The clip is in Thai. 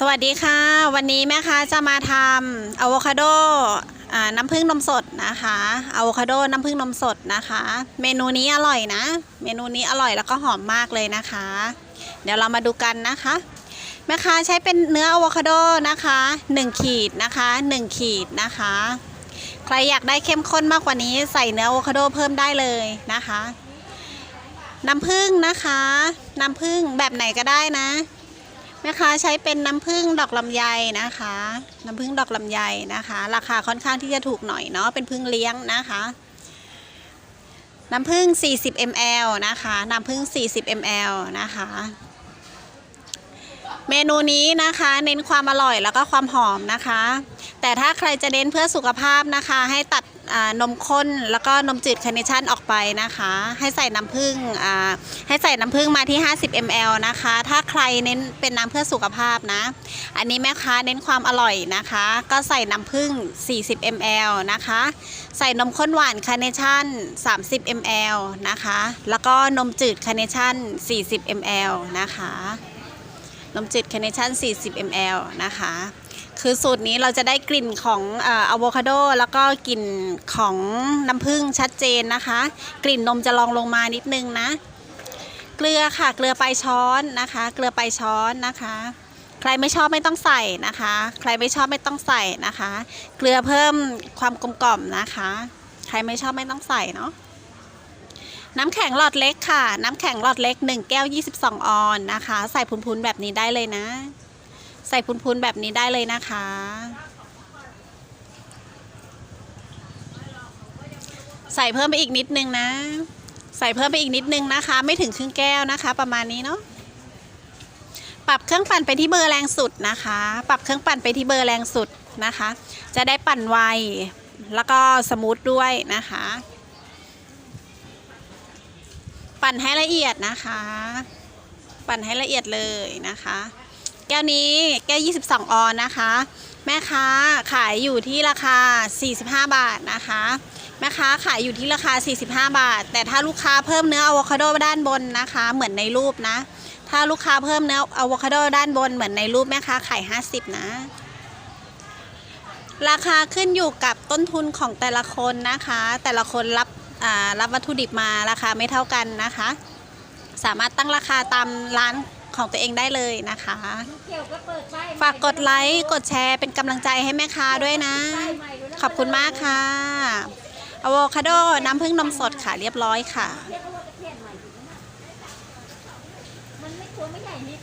สวัสดีค่ะ วันนี้แม่ค้าจะมาทำอะโวคาโดน้ำผึ้งนมสดนะคะอะโวคาโดน้ำผึ้งนมสดนะคะ เมนูนี้อร่อยนะ เมนูนี้อร่อยแล้วก็หอมมากเลยนะคะ เดี๋ยวเรามาดูกันนะคะ แม่ค้าใช้เป็นเนื้ออะโวคาโดนะคะ 1 ขีดนะคะ 1 ขีดนะคะ ใครอยากได้เข้มข้นมากกว่านี้ใส่เนื้ออะโวคาโดเพิ่มได้เลยนะคะ น้ำผึ้งนะคะ น้ำผึ้งแบบไหนก็ได้นะ แม่ค้าใช้เป็นน้ำผึ้งดอกลำไยนะคะ น้ำผึ้งดอกลำไยนะคะ ราคาค่อนข้างที่จะถูกหน่อยเนาะเป็นผึ้งเลี้ยงนะคะ น้ำผึ้ง 40 ml นะคะ น้ำผึ้ง 40 ml นะคะ เมนูนี้นะคะเน้นความอร่อยแล้วก็ความหอมนะคะ แต่ถ้าใครจะเน้นเพื่อสุขภาพนะคะ ให้ตัด นมข้นแล้วก็นมจืดคาร์เนชั่นออกไปนะคะ ให้ใส่น้ำผึ้งให้ใส่น้ำผึ้งมาที่ 50 ml นะคะ ถ้าใครเน้นเป็นน้ำเพื่อสุขภาพนะ อันนี้แม่ค้าเน้นความอร่อยนะคะ ก็ใส่น้ำผึ้ง 40 ml นะคะ ใส่นมข้นหวานคาร์เนชั่น 30 ml นะคะ แล้วก็นมจืดคาร์เนชั่น 40 ml นะคะ นมจืดคาร์เนชั่น 40 ml นะคะ คือสูตรนี้เราจะได้กลิ่นของอะโวคาโดแล้วก็กลิ่นของน้ำผึ้งชัดเจนนะคะ กลิ่นนมจะลองลงมานิดนึงนะ เกลือค่ะเกลือปลายช้อนนะคะ เกลือปลายช้อนนะคะ ใครไม่ชอบไม่ต้องใส่นะคะ ใครไม่ชอบไม่ต้องใส่นะคะ เกลือเพิ่มความกลมกล่อมนะคะ ใครไม่ชอบไม่ต้องใส่เนาะน้ำแข็งหลอดเล็กค่ะ น้ำแข็งหลอดเล็ก 1 แก้ว 22 ออนนะคะ ใส่พุนๆแบบนี้ได้เลยนะ ใส่พุนๆแบบนี้ได้เลยนะคะ ใส่เพิ่มไปอีกนิดนึงนะ ใส่เพิ่มไปอีกนิดนึงนะคะ ไม่ถึงครึ่งแก้วนะคะ ประมาณนี้เนาะปรับเครื่องปั่นไปที่เบอร์แรงสุดนะคะ ปรับเครื่องปั่นไปที่เบอร์แรงสุดนะคะ จะได้ปั่นไวแล้วก็สมูทด้วยนะคะ ปั่นให้ละเอียดนะคะ ปั่นให้ละเอียดเลยนะคะ แก้วนี้แก้ว 22 ออนนะคะ แม่ค้าขายอยู่ที่ราคา 45 บาทนะคะ แม่ค้าขายอยู่ที่ราคา 45 บาท แต่ถ้าลูกค้าเพิ่มเนื้ออะโวคาโดด้านบนนะคะ เหมือนในรูปนะ ถ้าลูกค้าเพิ่มเนื้ออะโวคาโดด้านบนเหมือนในรูปแม่ค้าขาย 50 นะราคาขึ้นอยู่กับต้นทุนของแต่ละคนนะคะ แต่ละคนรับอ่ารับวัตถุดิบมาราคาไม่เท่ากันนะคะ สามารถตั้งราคาตามร้าน ของตัวเองได้เลยนะคะ ฝากกดไลค์ กดแชร์เป็นกำลังใจให้แม่ค้าด้วยนะ ขอบคุณมากค่ะอะโวคาโดน้ำผึ้งนมสดค่ะเรียบร้อยค่ะมันไม่ตัวไม่ใหญ่นิด